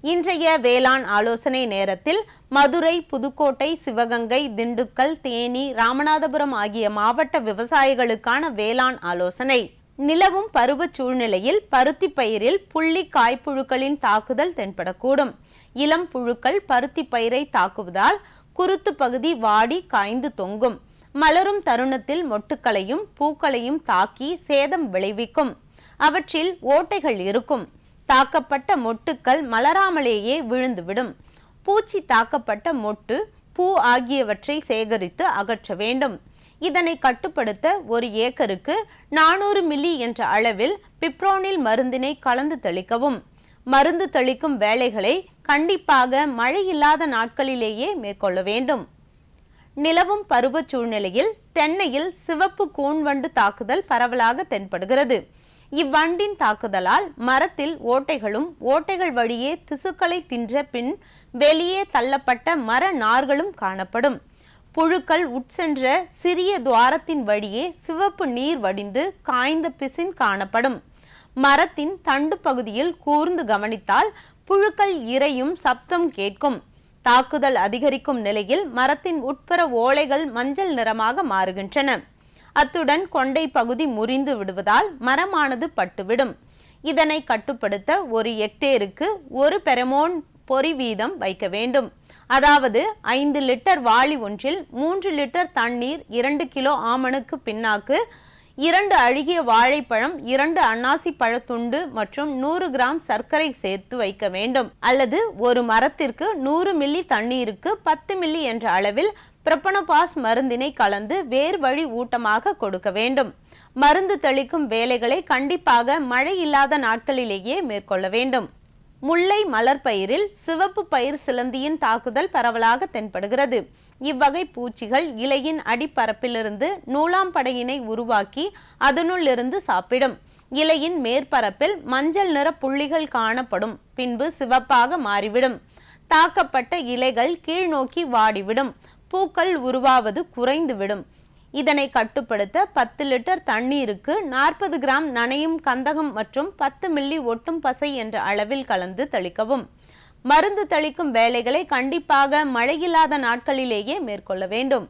இன்றைய வேளாண் ஆலோசனை நேரத்தில் மதுரை புதுக்கோட்டை சிவகங்கை திண்டுக்கல் தேனி ராமநாதபுரம் ஆகிய மாவட்ட விவசாயிகளுக்கான வேளாண் ஆலோசனை. நிலவும் பருவச் சூழ்நிலையில் பருத்தி பயிரில் புள்ளி காய்ப்புழுக்களின் தாக்குதல் தென்படக்கூடும். இளம் புழுக்கள் பருத்தி பயிரை தாக்குவதால் குருத்து பகுதி வாடி காய்ந்து தொங்கும். மலரும் தருணத்தில் மொட்டுக்களையும் பூக்களையும் தாக்கி சேதம் விளைவிக்கும். அவற்றில் ஓட்டைகள் இருக்கும். தாக்கப்பட்ட மொட்டுக்கள் மலராமலேயே விழுந்துவிடும். பூச்சி தாக்கப்பட்ட மொட்டு பூ ஆகியவற்றை சேகரித்து அகற்ற வேண்டும். இதனை கட்டுப்படுத்த ஒரு ஏக்கருக்கு நானூறு மில்லி என்ற அளவில் பிப்ரோனில் மருந்தினை கலந்து தெளிக்கவும். மருந்து தெளிக்கும் வேலைகளை கண்டிப்பாக மழை இல்லாத நாட்களிலேயே மேற்கொள்ள வேண்டும். நிலவும் பருவ சூழ்நிலையில் தென்னையில் சிவப்பு கூன்வண்டு தாக்குதல் பரவலாக தென்படுகிறது. இவ்வண்டின் தாக்குதலால் மரத்தில் ஓட்டைகளும் ஓட்டைகள் வழியே திசுக்களை தின்ற பின் வெளியே தள்ளப்பட்ட மர நார்களும் காணப்படும். புழுக்கள் உட்சென்ற சிறிய துவாரத்தின் வழியே சிவப்பு நீர் வடிந்து காய்ந்த பிசின் காணப்படும். மரத்தின் தண்டு பகுதியில் கூர்ந்து கவனித்தால் புழுக்கள் இரையும் சப்தம் கேட்கும். தாக்குதல் அதிகரிக்கும் நிலையில் மரத்தின் உட்புற ஓலைகள் மஞ்சள் நிறமாக மாறுகின்றன. அத்துடன் கொண்டை பகுதி முறிந்து விடுவதால் மரமானது பட்டுவிடும். இதனை கட்டுப்படுத்த ஒரு ஹெக்டேருக்கு ஒரு பெரமோன் பொறி வீதம் வைக்க வேண்டும். அதாவது ஐந்து லிட்டர் வாளி ஒன்றில் மூன்று லிட்டர் தண்ணீர் இரண்டு கிலோ ஆமணுக்கு பின்னாக்கு இரண்டு அழுகிய வாழைப்பழம் இரண்டு அன்னாசி பழத்துண்டு மற்றும் நூறு கிராம் சர்க்கரை சேர்த்து வைக்க வேண்டும். அல்லது ஒரு மரத்திற்கு நூறு மில்லி தண்ணீருக்கு பத்து மில்லி என்ற அளவில் பிரபனபாஸ் மருந்தினை கலந்து வேர் வழி ஊட்டமாக கொடுக்க வேண்டும். மருந்து தெளிக்கும் வேலைகளை கண்டிப்பாக மழை இல்லாத நாட்களிலேயே மேற்கொள்ள வேண்டும். முல்லை மலர் பயிரில் சிவப்பு பயிர் சிலந்தியின் தாக்குதல் பரவலாக தென்படுகிறது. இவ்வகை பூச்சிகள் இலையின் அடிப்பரப்பிலிருந்து நூலாம் படையினை உருவாக்கி அதனுள்ளிருந்து சாப்பிடும். இலையின் மேற்பரப்பில் மஞ்சள் நிற புள்ளிகள் காணப்படும் பின்பு சிவப்பாக மாறிவிடும். தாக்கப்பட்ட இலைகள் கீழ்நோக்கி வாடிவிடும். பூக்கள் உருவாவது குறைந்துவிடும். இதனை கட்டுப்படுத்த பத்து லிட்டர் தண்ணீருக்கு நாற்பது கிராம் நனையும் கந்தகம் மற்றும் பத்து மில்லி ஒட்டும் பசை என்ற அளவில் கலந்து தெளிக்கவும். மருந்து தெளிக்கும் வேலைகளை கண்டிப்பாக மழையில்லாத நாட்களிலேயே மேற்கொள்ள வேண்டும்.